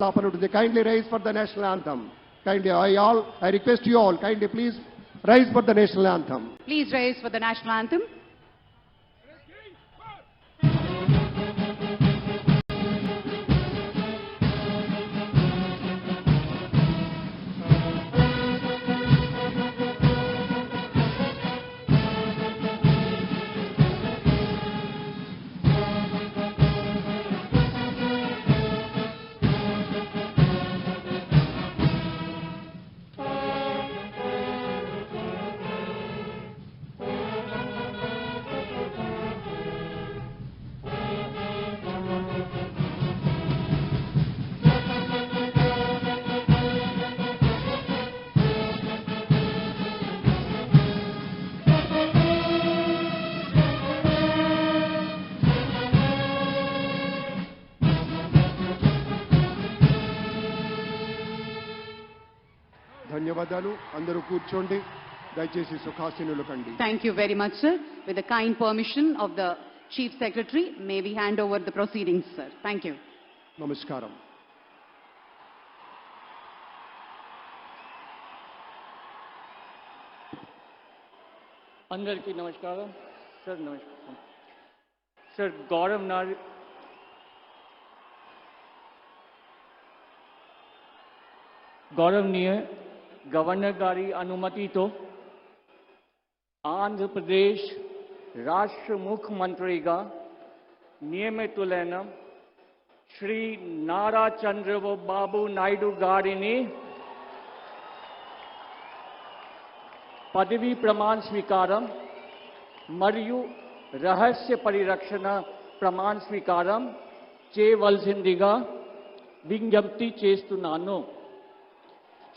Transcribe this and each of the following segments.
opportunity. Kindly rise for the national anthem. Kindly, I all, I request you all, kindly please rise for the national anthem. Please rise for the national anthem. ధన్యవాదాలు అందరూ కూర్చోండి దయచేసి సుఖాసీనులు కండి Thank you very much, sir. With the kind permission of the Chief Secretary, may we hand over the proceedings, sir. Thank you. నమస్కారం అందరికీ నమస్కారం sir నమస్కారం సార్ గౌరవ్ నారి గౌరవనీయ గవర్నర్ గారి అనుమతితో ఆంధ్రప్రదేశ్ రాష్ట్ర ముఖ్యమంత్రిగా నియమితులైన శ్రీ నారా చంద్రబాబు నాయుడు గారిని పదవీ ప్రమాణ స్వీకారం మరియు రహస్య పరిరక్షణ ప్రమాణ స్వీకారం చేయవలసిందిగా విజ్ఞప్తి చేస్తున్నాను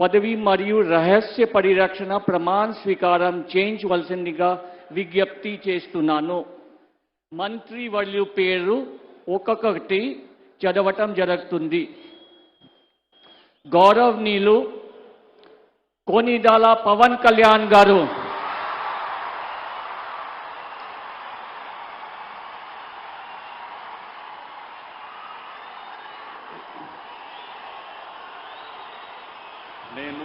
పదవి మరియు రహస్య పరిరక్షణ ప్రమాణ స్వీకారం చేయించవలసిందిగా విజ్ఞప్తి చేస్తున్నాను. మంత్రి వర్యు పేరు ఒక్కొక్కటి చదవటం జరుగుతుంది. గౌరవనీయులు కోనిదాల పవన్ కళ్యాణ్ గారు నేను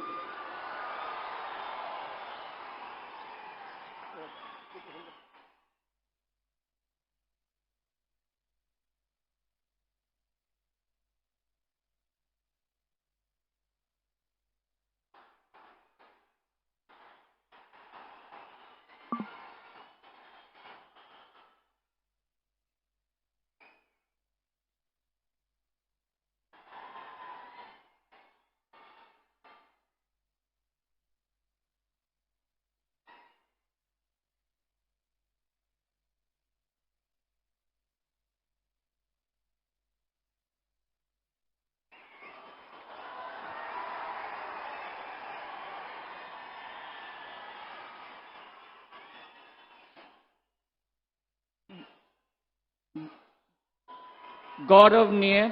గౌరవనీయ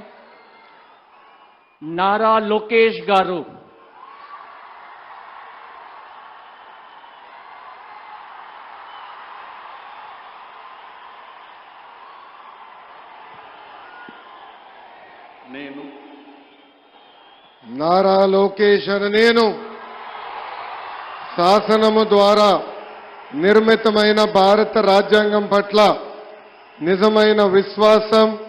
నారా లోకేష్ గారు. నేను. నారా లోకేష్ అని నేను శాసనము ద్వారా నిర్మితమైన భారత రాజ్యాంగం పట్ల నిజమైన విశ్వాసం